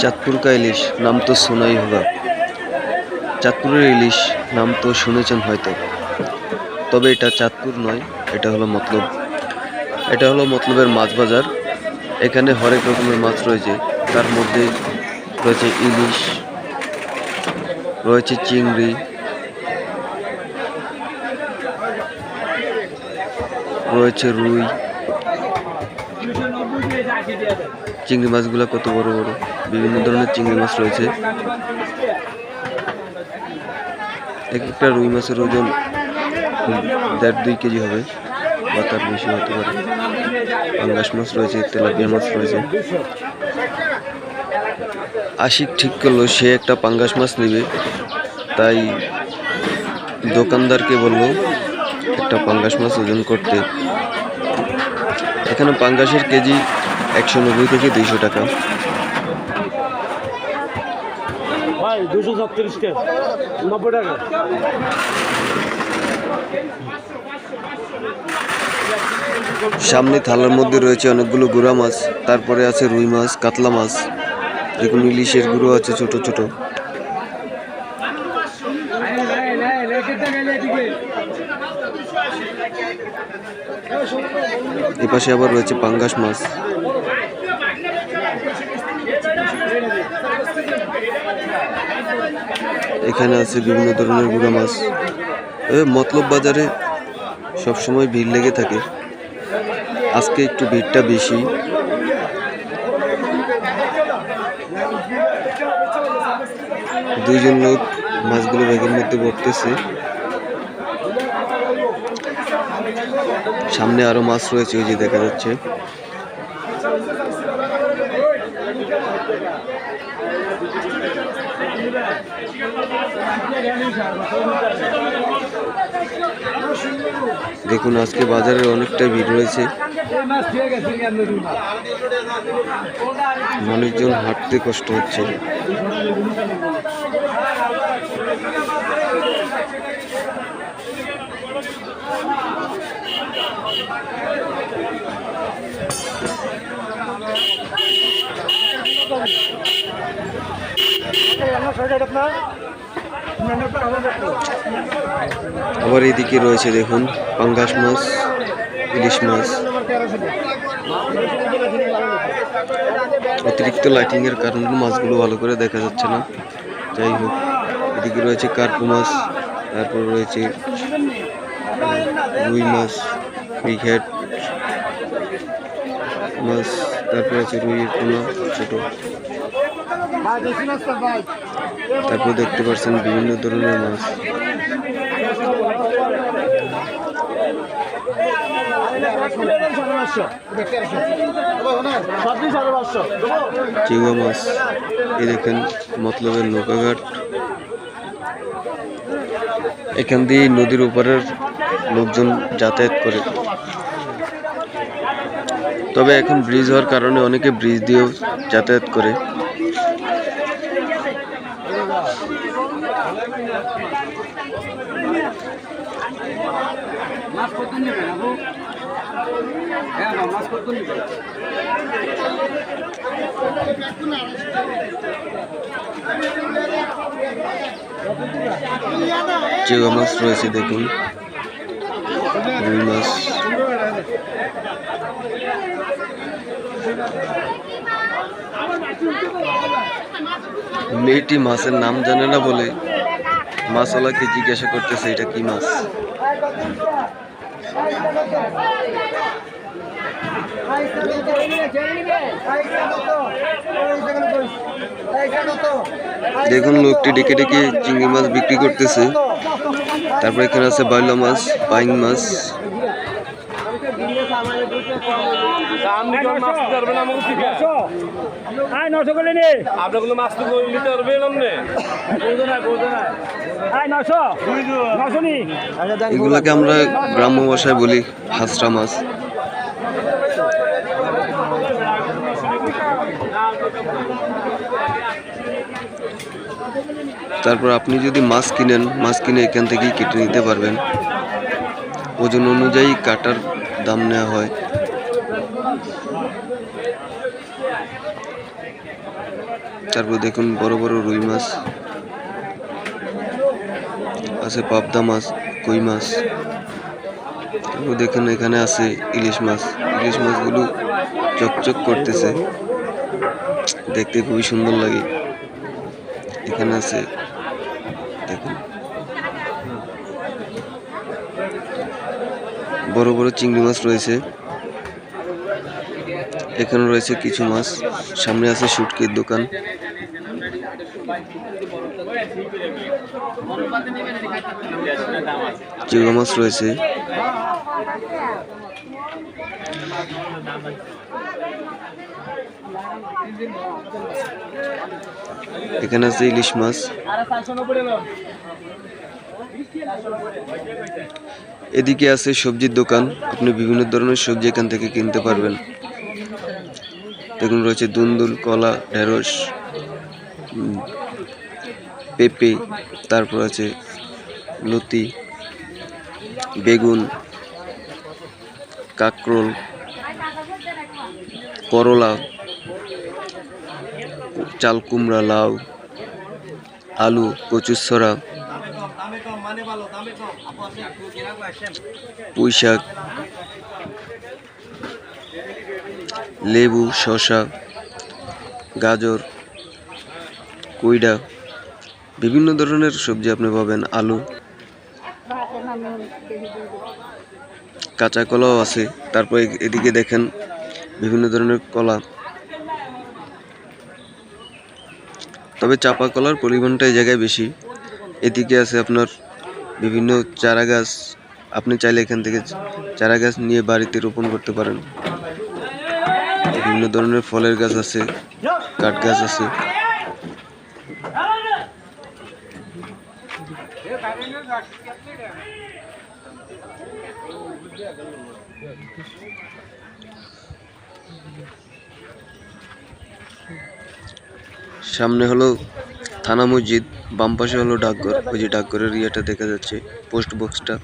চাঁদপুর কা ইলিশ, নাম তো শোনাই হোগা। চাঁদপুরের ইলিশ নাম তো শুনেছেন হয়তো। তবে এটা চাঁদপুর নয়, এটা হলো মতলব। এটা হলো মতলবের মাছ বাজার এখানে হরেক রকমের মাছ রয়েছে। তার মধ্যে রয়েছে ইলিশ, রয়েছে চিংড়ি। রয়েছে রুই। চিংড়ি মাছগুলো কত বড় বড়? বিভিন্ন ধরনের চিংড়ি মাছ রয়েছে। এক একটা রুই মাছের ওজন দেড় দুই কেজি হবে বা তার বেশি হতে পারে। পাঙ্গাস মাছ রয়েছে, তেলাপিয়া মাছ রয়েছে। আশিক ঠিক করল, সে একটা পাঙ্গাস মাছ নেবে। তাই দোকানদারকে বলল, একটা পাঙ্গাস মাছ ওজন করতে। এখানে পাঙ্গাসের কেজি একশো নব্বই থেকে দুইশো টাকা। ভাই দুশো ছত্রিশ নব্বই টাকা। সামনে থালার মধ্যে রয়েছে অনেকগুলো গুড়া মাছ তারপরে আছে রুই মাছ কাতলা মাছ দেখুন ইলিশের গুঁড়ো আছে ছোট ছোট। এপাশে আবার রয়েছে পাঙ্গাস মাছ। এখানে আছে বিভিন্ন ধরনের গুঁড়া মাছ। এ, মতলব বাজারে সবসময় ভিড় লেগে থাকে। আজকে একটু ভিড়টা বেশি। দুইজন লোক মাছগুলো ব্যাগের মধ্যে ভরতেছে। সামনে আরও মাছ রয়েছে, ওই যে দেখা যাচ্ছে। দেখুন আজকে বাজারে অনেকটা ভিড় রয়েছে। মানুষজন হাঁটতে কষ্ট হচ্ছে। আবার এদিকে রয়েছে দেখুন, পাঙ্গাস মাছ, ইলিশ মাছ। অতিরিক্ত লাইটিং এর কারণে মাছগুলো ভালো করে দেখা যাচ্ছে না। যাই হোক, এদিকে রয়েছে কার্পু মাছ, তারপর রয়েছে রুই মাছ ক্রিকেট মাছ, তারপর আছে রুইয়ের পোনা, ছোট। তারপর দেখতে পাচ্ছেন বিভিন্ন ধরনের মাছ। চিংড়া মাছ। এই দেখেন, মতলবের নৌকাঘাট। এখান দিয়ে নদীর উপরের লোকজন যাতায়াত করে। তবে এখন ব্রিজ হওয়ার কারণে অনেকে ব্রিজ দিয়েও যাতায়াত করে। মাছ মাছ মাছ রয়েছে দেখুন। রুই মাছ। মেয়েটি মাছের নাম জানে না বলে মাছওয়ালাকে জিজ্ঞাসা করতেছে এটা কি মাছ? দেখুন লোকটি ডেকে ডেকে চিংড়ি মাছ বিক্রি করতেছে। তারপর এখানে আছে বাইলা মাছ বাইং মাছ। আপনি কি মাছ দিতে আমাকে ঠিক আয় নশো করে নে? আপনি কোনো মাছ তো নিতে পারবেন আপনি? এগুলাকে আমরা গ্রাম্য ভাষায় বলি হাসরা মাছ। তারপর আপনি যদি মাছ কিনেন, মাছ কিনে এখান থেকেই কেটে নিতে পারবেন। ওজন অনুযায়ী কাটার দাম নেওয়া হয়। তারপর দেখুন বড় বড় রুই মাছ। আছে পাবদা মাছ, কই মাছ। তারপর দেখুন এখানে আছে ইলিশ মাছ। ইলিশ মাছগুলো চকচক করতেছে। দেখতে খুবই সুন্দর লাগে। এখানে আছে, দেখুন। বড় বড় চিংড়ি মাছ রয়েছে। এখানে রয়েছে কিছু মাছ। সামনে আছে শুটকির দোকান। চিংড়ি মাছ রয়েছে। এখানে আছে ইলিশ মাছ। এদিকে আছে সবজির দোকান। আপনি বিভিন্ন ধরনের সবজি এখান থেকে কিনতে পারবেন। দেখুন রয়েছে দুন্দুল, কলা, ঢেঁড়স পেঁপে, তারপর আছে লতি, বেগুন, কাকরোল, করলা, চাল কুমড়া, লাউ, আলু কচুরছড়া পুঁই শাক লেবু, শসা, গাজর, কুইডা বিভিন্ন ধরনের সবজি আপনি পাবেন, আলু। কাঁচা কলাও আছে, তারপর এদিকে দেখেন বিভিন্ন ধরনের কলা। তবে চাপা কলার পরিমাণটা এই জায়গায় বেশি। এদিকে আছে আপনার বিভিন্ন চারা গাছ। আপনি চাইলে এখান থেকে চারা গাছ নিয়ে বাড়িতে রোপণ করতে পারেন। বিভিন্ন ধরনের ফলের গাছ আছে, কাঠ গাছ আছে। সামনে হলো থানা মসজিদ, বাম পাশে হলো ডাকঘর। ওই যে ডাকঘরের ইয়েটা দেখা যাচ্ছে, পোস্ট বক্সটা।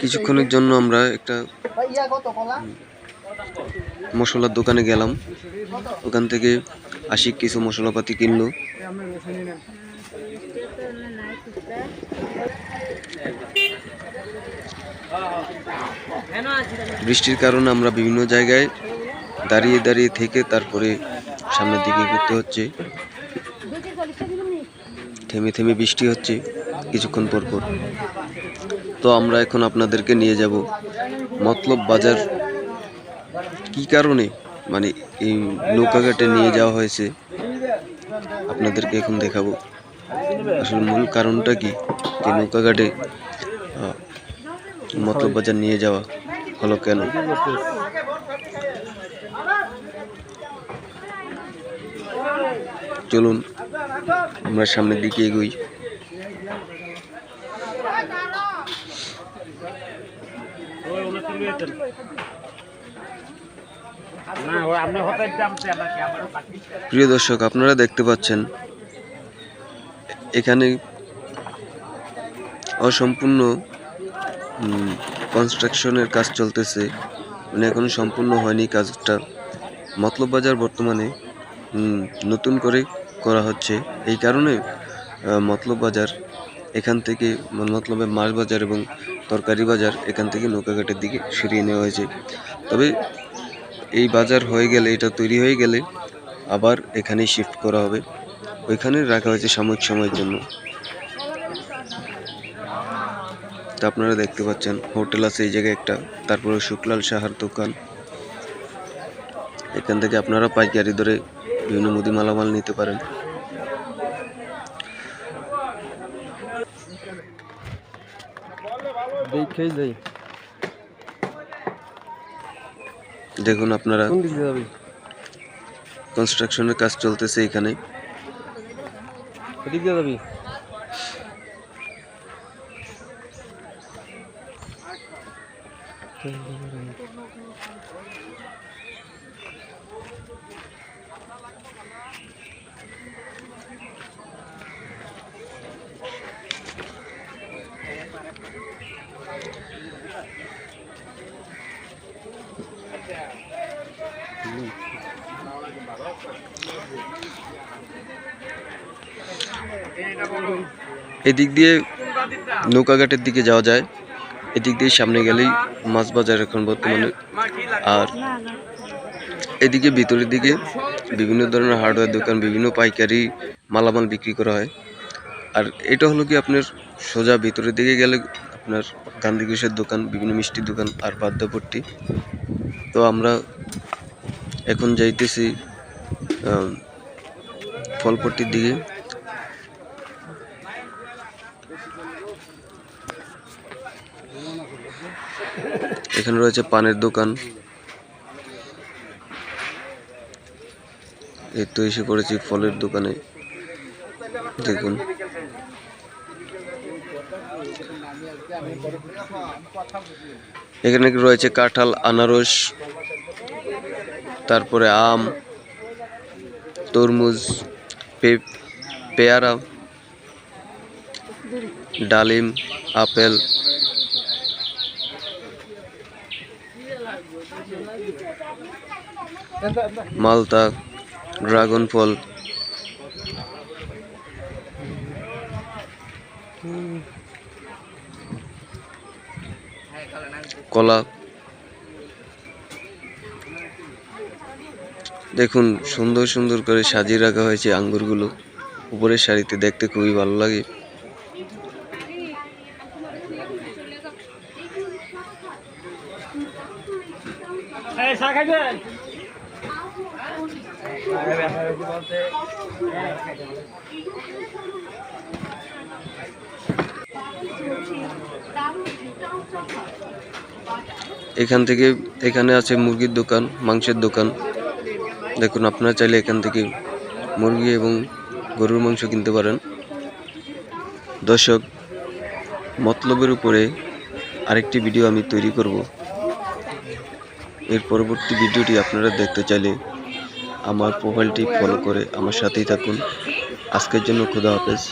কিছুক্ষণের জন্য আমরা একটা মশলার দোকানে গেলাম। ওখান থেকে আশিক কিছু মশলাপাতি কিনলো। বৃষ্টির কারণে আমরা বিভিন্ন জায়গায় দাঁড়িয়ে দাঁড়িয়ে থেকে তারপরে সামনের দিকে ঘুরতে হচ্ছে। থেমে থেমে বৃষ্টি হচ্ছে কিছুক্ষণ পর পর। তো আমরা এখন আপনাদেরকে নিয়ে যাব মতলব বাজার। কি কারণে? মানে এই নৌকাঘাটে নিয়ে যাওয়া হয়েছে। আপনাদেরকে এখন দেখাবো। আসলে মূল কারণটা কি? যে নৌকাঘাটে মতলব বাজার নিয়ে যাওয়া হলো কেন? চলুন, আমরা সামনের দিকে এগোই আপনি হঠাৎ দামতে আমরা ক্যামেরা কাটি প্রিয় দর্শক, আপনারা দেখতে পাচ্ছেন, এখানে অসম্পূর্ণ কনস্ট্রাকশনের কাজ চলতেছে। মানে এখনও সম্পূর্ণ হয়নি কাজটা। মতলব বাজার বর্তমানে নতুন করে করা হচ্ছে। এই কারণে মতলব বাজার এখান থেকে ম- মতলবে মাছ বাজার এবং তরকারি বাজার এখান থেকে নৌকাঘাটের দিকে সরিয়ে নেওয়া হয়েছে। তবে এই বাজার হয়ে গেলে, এটা তৈরি হয়ে গেলে আবার এখানেই শিফট করা হবে। ওইখানে রাখা হয়েছে সাময়িক সময়ের জন্য। তা আপনারা দেখতে পাচ্ছেন, হোটেল আছে এই জায়গায় একটা, তারপরে শুক্লাল সাহার দোকান। এখান থেকে আপনারা পাইকারি ধরে বিভিন্ন মুদি মালামাল নিতে পারেন। দেখেই যাই। দেখুন আপনারা। কনস্ট্রাকশনের কাজ চলতেছে এখানে। এদিক দিয়ে নৌকাঘাটের দিকে যাওয়া যায়। এদিক দিয়ে সামনে গেলেই মাছ বাজার এখন বর্তমানে। আর এদিকে ভিতরের দিকে বিভিন্ন ধরনের হার্ডওয়্যার দোকান, বিভিন্ন পাইকারি মালামাল বিক্রি করা হয়। আর এটা হলো কি আপনার সোজা ভিতরের দিকে গেলে আপনার গান্ধী ঘোষের দোকান, বিভিন্ন মিষ্টির দোকান আর বাদ্যপট্টি তো আমরা এখন যাইতেছি ফলপট্টির দিকে। এখানে রয়েছে পানের দোকান। এই তো এসে পড়েছি ফলের দোকানে। দেখুন। এখানে রয়েছে কাঁঠাল, আনারস, তারপরে আম। তরমুজ পেয়ারা ডালিম আপেল। মালতা ড্রাগন ফল। কলা। দেখুন সুন্দর সুন্দর করে সাজিয়ে রাখা হয়েছে আঙ্গুরগুলো। উপরের শাড়িতে দেখতে খুবই ভালো লাগে। এখান থেকে এখানে আছে মুরগির দোকান মাংসের দোকান। দেখুন, আপনারা চাইলে এখান থেকে মুরগি এবং গরুর মাংস কিনতে পারেন। দর্শক, মতলবের উপরে আরেকটি ভিডিও আমি তৈরি করব। এর পরবর্তী ভিডিওটি আপনারা দেখতে চাইলে আমার প্রোফাইলটি ফলো করে আমার সাথেই থাকুন। আজকের জন্য খুদা হাফেজ।